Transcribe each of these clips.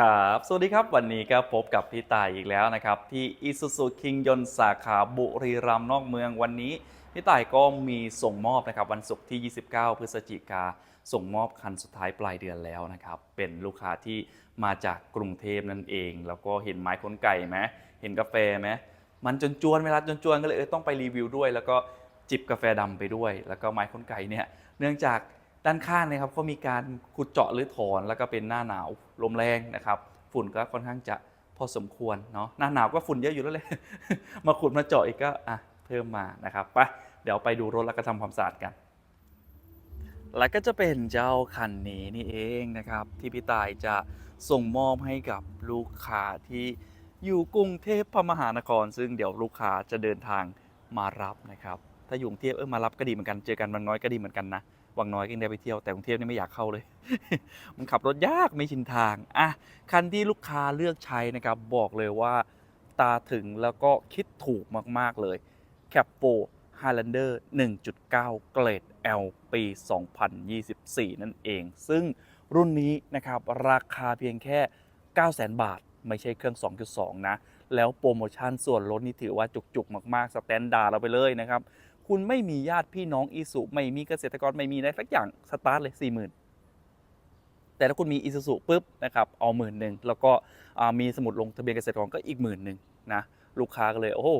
ครับ สวัสดีครับ วันนี้ก็พบกับพี่ตายอีกแล้วนะครับ ที่ Isuzu King ยนสาขาบุรีรัมย์นอกเมืองวันนี้ พี่ตายก็มีส่งมอบนะครับ วันศุกร์ที่ 29 พฤศจิกาส่งมอบคันสุดท้ายปลายเดือนแล้วนะครับ เป็นลูกค้าที่มาจากกรุงเทพนั่นเอง แล้วก็เห็นไม้ขนไก่ไหมเห็นกาแฟไหมมันจนจวนเวลาจนจวนก็เลยเออต้องไปรีวิวด้วย แล้วก็จิบกาแฟดำไปด้วย แล้วก็ไม้ขนไก่เนี่ยเนื่องจากด้านข้างนะครับก็มีการขุดเจาะหรือถอนแล้วก็เป็นหน้าหนาว ลมแรงนะครับ ฝุ่นก็ค่อนข้างจะพอสมควรเนาะหน้าหนาวก็ฝุ่นเยอะอยู่แล้วเลย มาขุดมาเจาะอีกก็อะเพิ่มมานะครับไปเดี๋ยวไปดูรถแล้วก็ทำความสะอาดกันแล้วก็จะเป็นเจ้าคันนี้นี่เองนะครับ ที่พี่ตายจะส่งมอบให้กับลูกค้าที่อยู่กรุงเทพมหานคร ซึ่งเดี๋ยวลูกค้าจะเดินทางมารับนะครับ ถ้าอยู่กรุงเทพเออมารับก็ดีเหมือนกันเจอกันบางน้อยก็ดีเหมือนกันนะวังน้อยก็ยังได้ไปเที่ยวแต่กรุงเทพนี่ไม่อยากเข้าเลย มันขับรถยากไม่ชินทางอะคันที่ลูกค้าเลือกใช้นะครับบอกเลยว่าตาถึงแล้วก็คิดถูกมากๆเลยแคปโป Highlander 1.9 เกรด L ปี 2024 นั่นเอง ซึ่งรุ่นนี้นะครับราคาเพียงแค่ 900,000 บาท ไม่ใช่เครื่อง 2.2 นะ แล้วโปรโมชั่นส่วนลดนี่ถือว่าจุกๆ มาก ๆ สแตนดาร์ดเราไปเลยนะครับ คุณไม่มีญาติพี่น้องอีสุไม่มีเกษตรกรไม่มีอะไรสักอย่างสตาร์ทเลย40,000แต่ถ้าคุณมีอีซูซูปุ๊บนะครับเอาหมื่นหนึ่งแล้วก็มีสมุดลงทะเบียนเกษตรกรก็อีกหมื่นหนึ่งนะลูกค้าก็เลยโอ้โห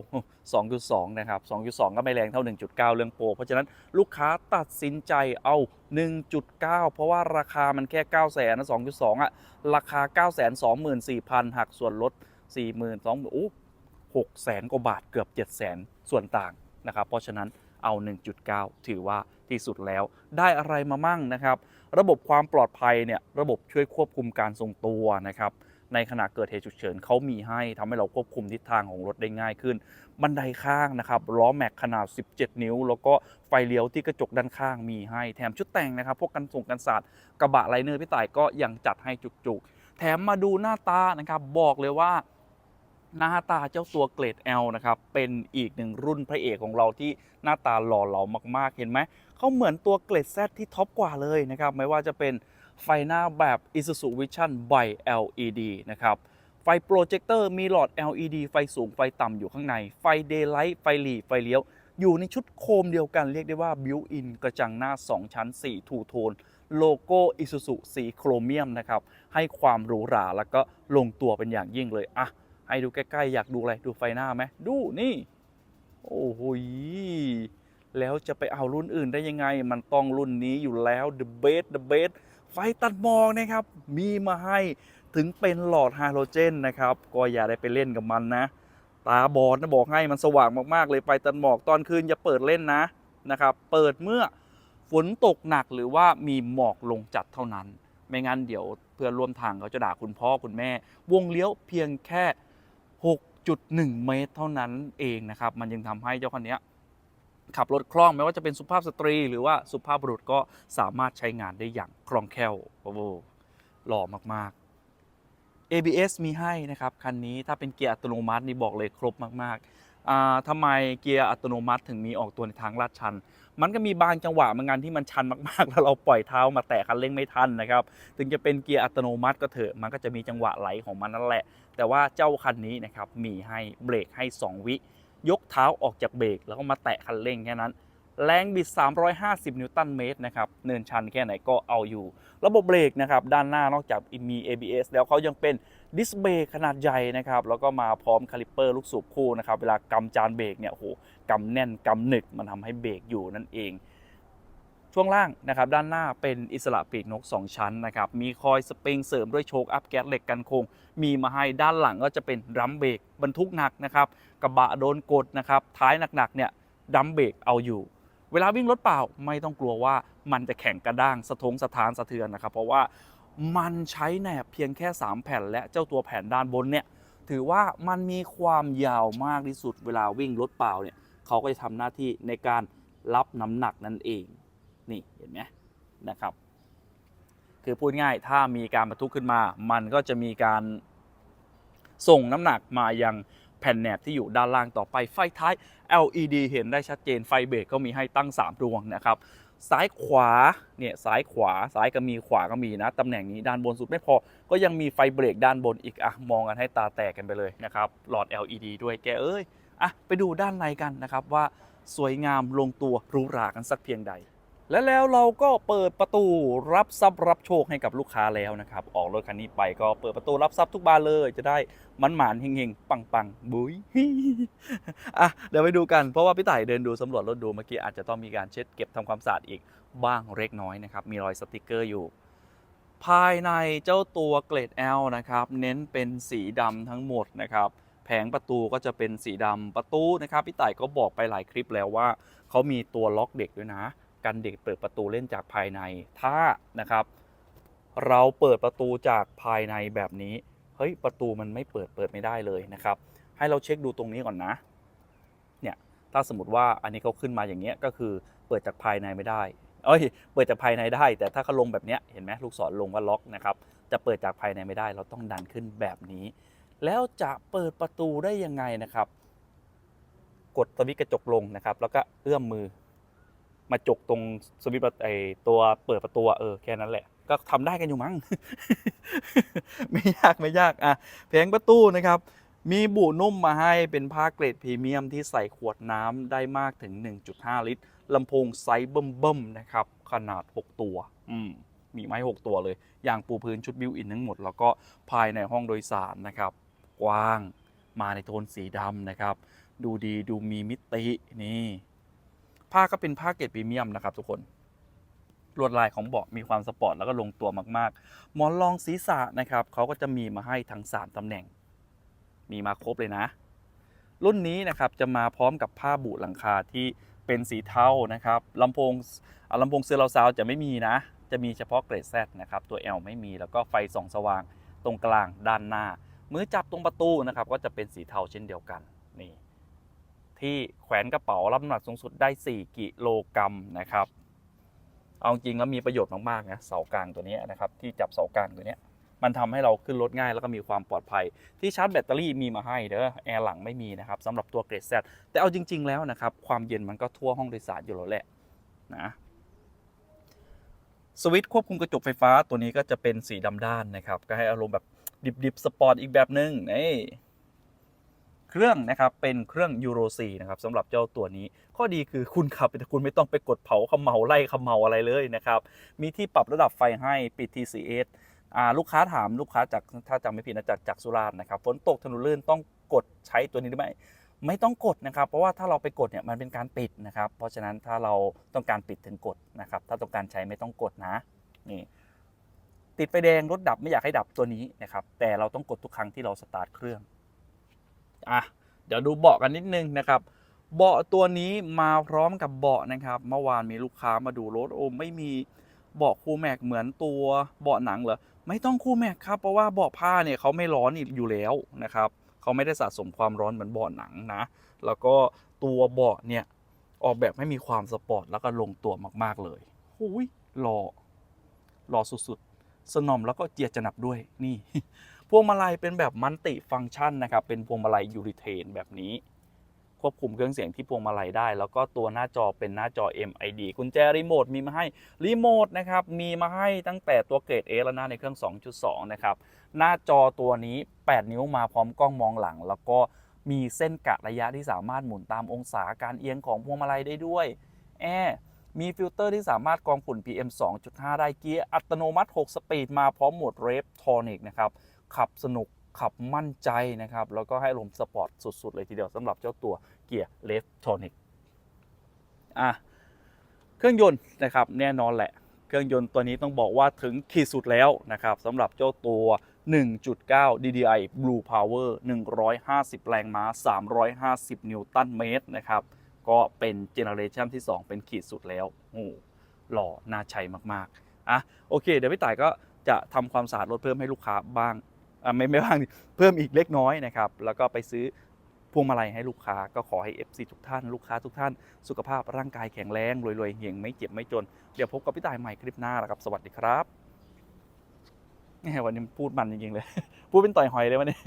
2.2 นะครับ 2.2 ก็ไม่แรงเท่า 1.9 เรื่องโปร เพราะฉะนั้นลูกค้าตัดสินใจเอา 1.9 เพราะว่าราคามันแค่ 9 0 0 0 0นะ2.2 อะ ราคา 9 2 4 0 0 0 หักส่วนลด 42,000โอ้6แสนกว่าบาทเกือบ7แสนส่วนต่าง นะครับ เพราะฉะนั้นเอา 1.9 ถือว่าที่สุดแล้ว ได้อะไรมามั่งนะครับ ระบบความปลอดภัยเนี่ย ระบบช่วยควบคุมการทรงตัวนะครับ ในขณะเกิดเหตุฉุกเฉินเขามีให้ทำให้เราควบคุมทิศทางของรถได้ง่ายขึ้น บันไดข้างนะครับล้อแม็กขนาด 17 นิ้ว แล้วก็ไฟเลี้ยวที่กระจกด้านข้างมีให้ แถมชุดแต่งนะครับ พวกกันส่งกันศาสต์กระบะไลเนอร์พี่ต่ายก็ยังจัดให้จุกๆ แถมมาดูหน้าตานะครับบอกเลยว่า หน้าตาเจ้าตัวเกรด L นะครับ เป็นอีกหนึ่งรุ่นพระเอกของเราที่หน้าตาหล่อเหลามากๆ เห็นไหม เขาเหมือนตัวเกรด Z ที่ท็อปกว่าเลยนะครับ ไม่ว่าจะเป็นไฟหน้าแบบ Isuzu Vision by LED นะครับ ไฟโปรเจคเตอร์มีหลอด LED ไฟสูงไฟต่ำอยู่ข้างใน ไฟ Daylight ไฟหลีไฟเลี้ยว อยู่ในชุดโคมเดียวกันเรียกได้ว่า built in กระจังหน้า 2 ชั้น 4 ทูโทนโลโก้ Isuzu สีโครเมียมนะครับ ให้ความหรูหราแล้วก็ลงตัวเป็นอย่างยิ่งเลยอะ ให้ดูใกล้ๆ อยากดูอะไร ดูไฟหน้าไหมดูนี่ โอ้โหแล้วจะไปเอารุ่นอื่นได้ยังไง มันต้องรุ่นนี้อยู่แล้ว the best the best ไฟตัดหมอกนะครับ มีมาให้ถึงเป็นหลอดไฮโดรเจนนะครับ ก็อย่าได้ไปเล่นกับมันนะ ตาบอดนะบอกให้มันสว่างมากๆ เลยไฟตัดหมอกตอนคืนอย่าเปิดเล่นนะนะครับ เปิดเมื่อฝนตกหนักหรือว่ามีหมอกลงจัดเท่านั้น ไม่งั้นเดี๋ยวเพื่อนร่วมทางเขาจะด่าคุณพ่อคุณแม่ วงเลี้ยวเพียงแค่ 6.1 เมตรเท่านั้นเองนะครับ มันยังทำให้เจ้าคันนี้ขับรถคล่องไม่ว่าจะเป็นสุภาพสตรีหรือว่าสุภาพบุรุษก็สามารถใช้งานได้อย่างคล่องแคล่วโอ้โหหล่อมาก ๆ ABS มีให้นะครับคันนี้ถ้าเป็นเกียร์อัตโนมัตินี่บอกเลยครบมากๆอ่าทำไมเกียร์อัตโนมัติถึงมีออกตัวในทางลาดชัน มันก็มีบางจังหวะเหมือนกันที่มันชันมากๆ แล้วเราปล่อยเท้ามาแตะคันเร่งไม่ทันนะครับ ถึงจะเป็นเกียร์อัตโนมัติก็เถอะ มันก็จะมีจังหวะไหลของมันนั่นแหละ แต่ว่าเจ้าคันนี้นะครับ มีให้เบรกให้ 2 วิ ยกเท้าออกจากเบรกแล้วก็มาแตะคันเร่งแค่นั้น แรงบิด 350 นิวตันเมตรนะครับ เนินชันแค่ไหนก็เอาอยู่ ระบบเบรกนะครับ ด้านหน้านอกจากมี ABS แล้วเขายังเป็นดิสเบรกขนาดใหญ่นะครับ แล้วก็มาพร้อมคาลิปเปอร์ลูกสูบคู่นะครับ เวลากำจานเบรกเนี่ยโห กำแน่นกำหนึกมันทำให้เบรกอยู่นั่นเอง ช่วงล่างนะครับด้านหน้าเป็นอิสระปีกนก 2 ชั้นนะครับมีคอยสปริงเสริมด้วยโชคอัพแก๊สเหล็กกันโค้งมีมาให้ด้านหลังก็จะเป็นดัมเบรกบรรทุกหนักนะครับกระบะโดนกดนะครับท้ายหนักๆเนี่ยดัมเบรกเอาอยู่ เวลาวิ่งรถเปล่าไม่ต้องกลัวว่ามันจะแข็งกระด้างสะทงสะท้านสะเทือนนะครับ เพราะว่ามันใช้แหนบเพียงแค่ 3 แผ่น และเจ้าตัวแผ่นด้านบนเนี่ยถือว่ามันมีความยาวมากที่สุดเวลาวิ่งรถเปล่าเนี่ย เขาก็จะทำหน้าที่ในการรับน้ำหนักนั่นเอง นี่เห็นไหมนะครับ คือพูดง่ายถ้ามีการบรรทุกขึ้นมา มันก็จะมีการส่งน้ำหนักมายังแผ่นแหนบที่อยู่ด้านล่างต่อไปไฟท้าย LED เห็นได้ชัดเจนไฟเบรกก็มีให้ตั้ง 3 ดวงนะครับซ้ายขวาเนี่ยซ้ายขวาซ้ายก็มีขวาก็มีนะตำแหน่งนี้ด้านบนสุดไม่พอ ก็ยังมีไฟเบรกด้านบนอีกอะมองกันให้ตาแตกกันไปเลยนะครับหลอด LED ด้วยแกเอ้ย อะไปดูด้านในกันนะครับว่าสวยงามลงตัวหรูหรากันสักเพียงใด และแล้วเราก็เปิดประตูรับทรัพย์รับโชคให้กับลูกค้าแล้วนะครับ ออกรถคันนี้ไปก็เปิดประตูรับทรัพย์ทุกบานเลย จะได้มันหมานเฮงๆ ปังๆ บุ้ยอะเดี๋ยวไปดูกันเพราะว่าพี่ต่ายเดินดูสำรวจรถดูเมื่อกี้อาจจะต้องมีการเช็ดเก็บทำความสะอาดอีกบ้างเล็กน้อยนะครับ มีรอยสติกเกอร์อยู่ ภายในเจ้าตัวเกรด L นะครับ เน้นเป็นสีดำทั้งหมดนะครับ ผงประตูก็จะเป็นสีดำประตูนะครับพี่ต่ายก็บอกไปหลายคลิปแล้วว่าเขามีตัวล็อกเด็กด้วยนะ กันเด็กเปิดประตูเล่นจากภายในถ้านะครับ เราเปิดประตูจากภายในแบบนี้เฮ้ยประตูมันไม่เปิดเปิดไม่ได้เลยนะครับ ให้เราเช็คดูตรงนี้ก่อนนะเนี่ยถ้าสมมติว่าอันนี้เขาขึ้นมาอย่างเงี้ยก็คือเปิดจากภายในไม่ได้เอ้ยเปิดจากภายในได้ แต่ถ้าเขาลงแบบเนี้ยเห็นไหมลูกศรลงว่าล็อกนะครับจะเปิดจากภายในไม่ได้ เราต้องดันขึ้นแบบนี้ แล้วจะเปิดประตูได้ยังไงนะครับ กดสวิตช์กระจกลงนะครับ แล้วก็เอื้อมมือ มาจกตรงสวิตช์ไอตัวเปิดประตูเออแค่นั้นแหละ ก็ทำได้กันอยู่มั้งไม่ยากไม่ยากอะแผงประตูนะครับ มีบุนุ่มมาให้เป็นผ้าเกรดพรีเมียมที่ใส่ขวดน้ำได้มากถึง 1.5 ลิตรลำโพงไซส์เบิ่มๆนะครับ ขนาด 6 ตัว อืมมีไม้ 6 ตัวเลย อย่างปูพื้นชุดบิวอินทั้งหมด แล้วก็ภายในห้องโดยสารนะครับ กว้าง มาในโทนสีดำนะครับ ดูดีดูมีมิตินี่ผ้าก็เป็นผ้าเกรดพรีเมียมนะครับทุกคนลวดลายของเบาะมีความสปอร์ตแล้วก็ลงตัวมากๆ หมอนรองศีรษะนะครับเขาก็จะมีมาให้ทั้ง 3 ตำแหน่ง มีมาครบเลยนะ รุ่นนี้นะครับจะมาพร้อมกับผ้าบุหลังคาที่เป็นสีเทานะครับลำโพงลำโพงเซอร์เราซาวจะไม่มีนะ จะมีเฉพาะเกรด Z นะครับ ตัว L ไม่มีแล้วก็ไฟส่องสว่างตรงกลางด้านหน้า มือจับตรงประตูนะครับก็จะเป็นสีเทาเช่นเดียวกันนี่ที่แขวนกระเป๋ารับน้ำหนักสูงสุดได้ 4 กิโลกรัมนะครับ เอาจริงแล้วมีประโยชน์มากๆนะเสากลางตัวนี้นะครับที่จับเสากลางตัวนี้มันทำให้เราขึ้นรถง่ายแล้วก็มีความปลอดภัย ที่ชาร์จแบตเตอรี่มีมาให้เด้อแอร์หลังไม่มีนะครับสำหรับตัวเกรด Z แต่เอาจริง ๆ แล้วนะครับความเย็นมันก็ทั่วห้องโดยสารอยู่แล้วแหละนะสวิตช์ควบคุมกระจกไฟฟ้าตัวนี้ก็จะเป็นสีดำด้านนะครับก็ให้อารมณ์แบบ ดิบๆสปอร์ตอีกแบบหนึ่งนี่เครื่องนะครับเป็นเครื่องยูโร4นะครับสำหรับเจ้าตัวนี้ ข้อดีคือคุณขับแต่คุณไม่ต้องไปกดเผาเขมเหลาไล่เขมเหลาอะไรเลยนะครับมีที่ปรับระดับไฟให้ปิด TCS อ่าลูกค้าถามลูกค้าจากถ้าจำไม่ผิดนะจากจากสุราษฎร์นะครับฝนตกถนนลื่นต้องกดใช้ตัวนี้หรือไม่ไม่ต้องกดนะครับ เพราะว่าถ้าเราไปกดเนี่ยมันเป็นการปิดนะครับ เพราะฉะนั้นถ้าเราต้องการปิดถึงกดนะครับ ถ้าต้องการใช้ไม่ต้องกดนะนี่ ติดไฟแดงรถดับไม่อยากให้ดับตัวนี้นะครับ แต่เราต้องกดทุกครั้งที่เราสตาร์ทเครื่องอะเดี๋ยวดูเบาะกันนิดนึงนะครับเบาะตัวนี้มาพร้อมกับเบาะนะครับ เมื่อวานมีลูกค้ามาดูรถโอ้ไม่มีเบาะคูแม็กเหมือนตัวเบาะหนังเหรอไม่ต้องคู่แม็กครับเพราะว่าเบาะผ้าเนี่ยเขาไม่ร้อนอยู่แล้วนะครับเขาไม่ได้สะสมความร้อนเหมือนเบาะหนังนะ แล้วก็ตัวเบาะเนี่ยออกแบบให้มีความสปอร์ตแล้วก็ลงตัวมากๆเลยหุยหล่อหล่อสุดๆ สนอมแล้วก็เจียจะนับด้วยนี่ พวงมาลัยเป็นแบบมันติฟังก์ชันนะครับ เป็นพวงมาลัยยูริเทนแบบนี้ ควบคุมเครื่องเสียงที่พวงมาลัยได้ แล้วก็ตัวหน้าจอเป็นหน้าจอ MID กุญแจรีโมทมีมาให้รีโมทนะครับมีมาให้ตั้งแต่ตัวเกรด A แล้วนะในเครื่อง 2.2 นะครับ หน้าจอตัวนี้ 8 นิ้วมาพร้อมกล้องมองหลัง แล้วก็มีเส้นกะระยะที่สามารถหมุนตามองศาการเอียงของพวงมาลัยได้ด้วยแอร์ มีฟิลเตอร์ที่สามารถกรองฝุ่น PM 2.5 ได้เกียร์อัตโนมัติ 6 สปีดมาพร้อมโหมดเรฟทอนิกนะครับ ขับสนุกขับมั่นใจนะครับ แล้วก็ให้ลมสปอร์ตสุด ๆ เลยทีเดียวสำหรับเจ้าตัวเกียร์เลฟทอนิกอะเครื่องยนต์นะครับแน่นอนแหละ เครื่องยนต์ตัวนี้ต้องบอกว่าถึงขีดสุดแล้วนะครับสำหรับเจ้าตัว 1.9 DDI Blue Power 150 แรงม้า 350 นิวตันเมตรนะครับ ก็เป็นเจเนอเรชันที่ 2 เป็นขีดสุดแล้วโอ้หล่อน่าใช้มากๆอะโอเค เดี๋ยวพี่ต่ายก็จะทำความสะอาดรถเพิ่มให้ลูกค้าบ้างอะไม่ไม่บ้างเพิ่มอีกเล็กน้อยนะครับ แล้วก็ไปซื้อพวงมาลัยให้ลูกค้าก็ขอให้ FC ทุกท่านลูกค้าทุกท่าน สุขภาพร่างกายแข็งแรงรวยๆเหียงไม่เจ็บไม่จน เดี๋ยวพบกับพี่ต่ายใหม่คลิปหน้าแล้วครับ สวัสดีครับวันนี้พูดมันจริงๆเลย พูดเป็นต่อยหอยเลยวันนี้